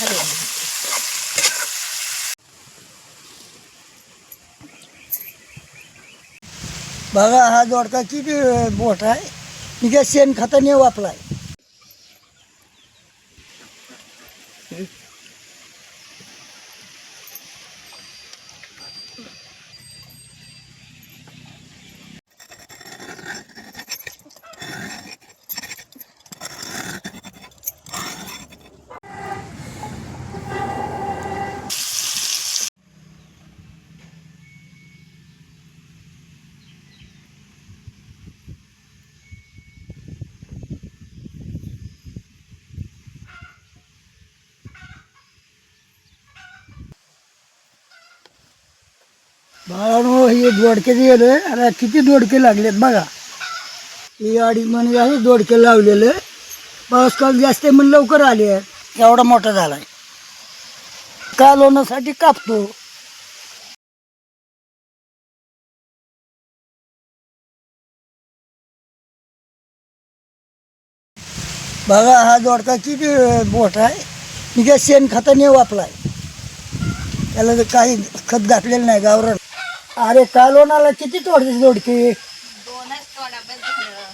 हलवून घेते. बघा हा दोडका किती मोठा आहे मी काय शेण खताने वापलाय बाळानो हो, हे दोडके गेले. अरे किती दोडके लागलेत बघा. हे अडीच महिने झाले दोडके लावलेले. पाऊस काल जास्त म्हणून लवकर आले. आहेत एवढा मोठा झालाय. कालवण्यासाठी कापतो. बघा हा दोडका किती मोठा आहे. मी काय शेणखताने वापलाय. त्याला तर काही खत घातलेलं नाही गावरण अरे कालवणाला किती तोडते दोडके दोनच तोडा बस झालं.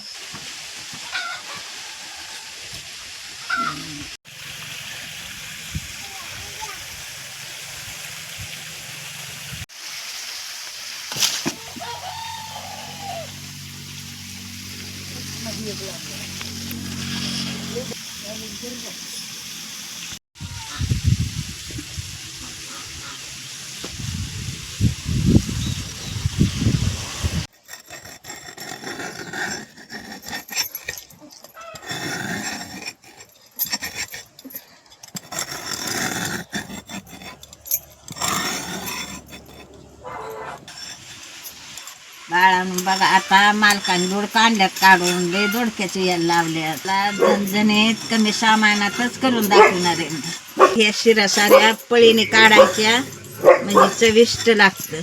बाळानं बघा आता मालकाने दोडका आणल्यात काढून लय दोडक्याचे यायला लावल्या जणजणीत कमी सामानातच करून दाखवणार आहे. या शिरा साऱ्या पळीने काढायच्या म्हणजे चविष्ट लागतं.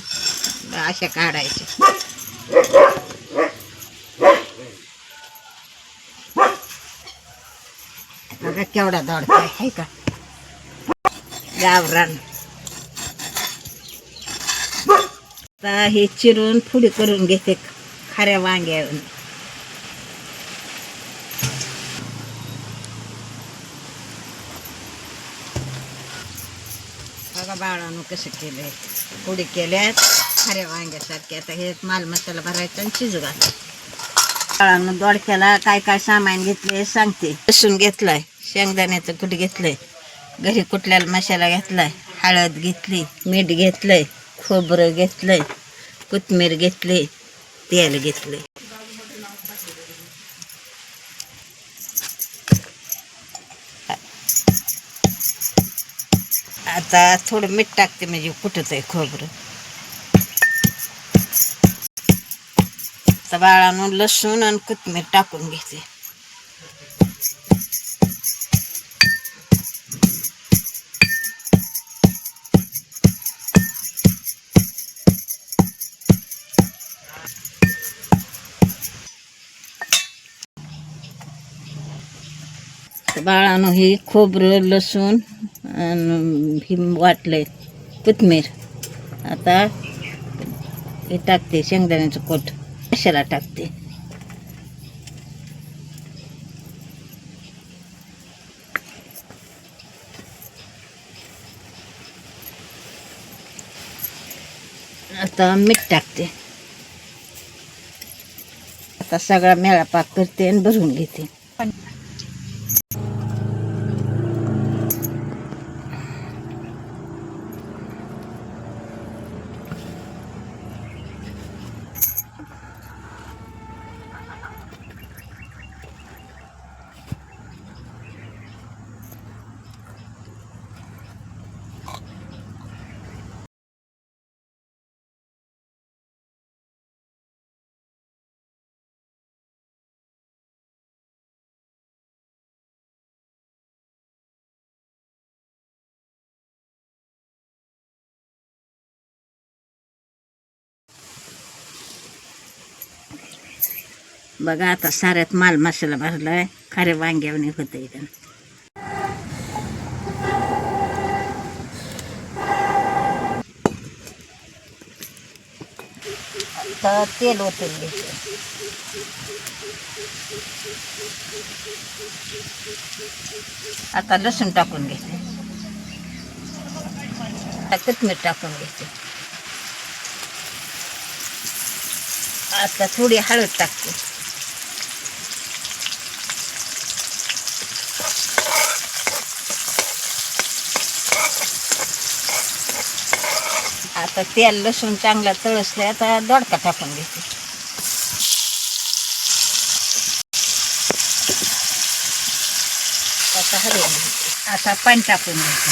अशा काढायच्या. बघा केवढा दोडका आहे का? गावरान. आता हे चिरून फुडी करून घेते खाऱ्या वांग्यावर बघा बाळानं कसं केलंय पुडी केल्यात खाऱ्या वांग्यासारखे. आता हे माल मसाला भरायचा आणि शिजू घाल. बाळानं दोडक्याला काय काय सामान घेतले सांगते. लसूण घेतलाय शेंगदाण्याचं कुठ घेतलंय घरी कुठल्याला मसाला घेतलाय हळद घेतली मीठ घेतलंय खोबरं घेतलंय कोथमीर घेतली तेल घेतले आता थोडं मीठ टाकते म्हणजे कुठत आहे खोबरं. आता बाळानं लसूण आणि कोथमीर टाकून घेते. बाळानं ही खोबरं लसूण आणि ही आहे कोथमीर. आता हे टाकते शेंगदाण्याचं कोट. कशाला टाकते? आता मीठ टाकते. आता सगळा मेळापाक करते आणि भरून घेते. बघा आता साऱ्यात माल मसाला भरला आहे खरे वांग्यावणी होते इथं. तर तेल ओतून घ्यायचं. आता लसूण टाकून घ्यायचे. कोथमीर टाकून घ्यायचे. आता थोडी हळद टाकते. आता तेल लसूण चांगला तळसले आता दोडका टाकून घेते. आता हलवून घेते. आता पाणी टाकून घेते.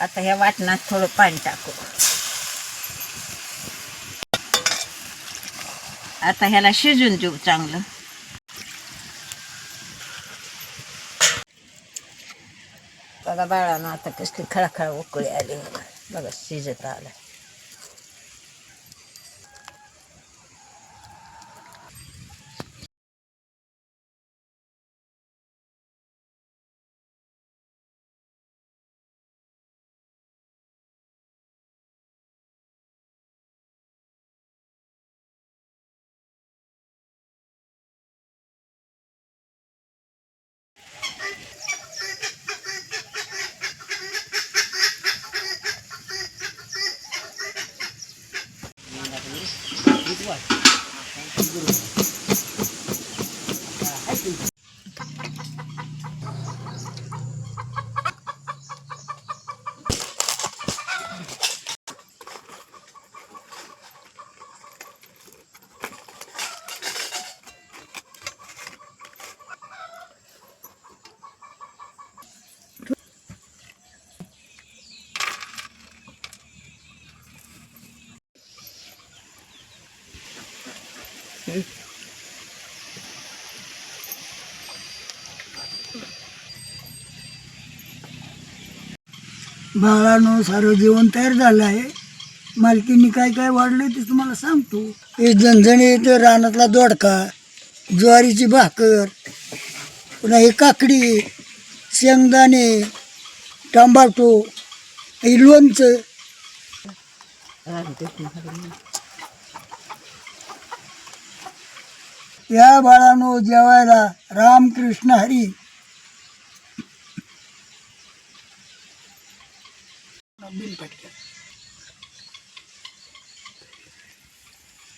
आता ह्या वाटणात थोडं पाणी टाकू. आता ह्याला शिजून देऊ चांगलं. बघा बाळानं आता कसली खळखळ उकळी आली बघा बघा शिजत आलं बाळानं सारं जेवण तयार झालं आहे. मालकीने काय काय वाढलं ते तुम्हाला सांगतो. हे झणझणीत रानातला दोडका ज्वारीची भाकर पुन्हा हे काकडी शेंगदाणे टमाटो हे लोणचं. या बाळानो जेवायला रामकृष्ण हरी.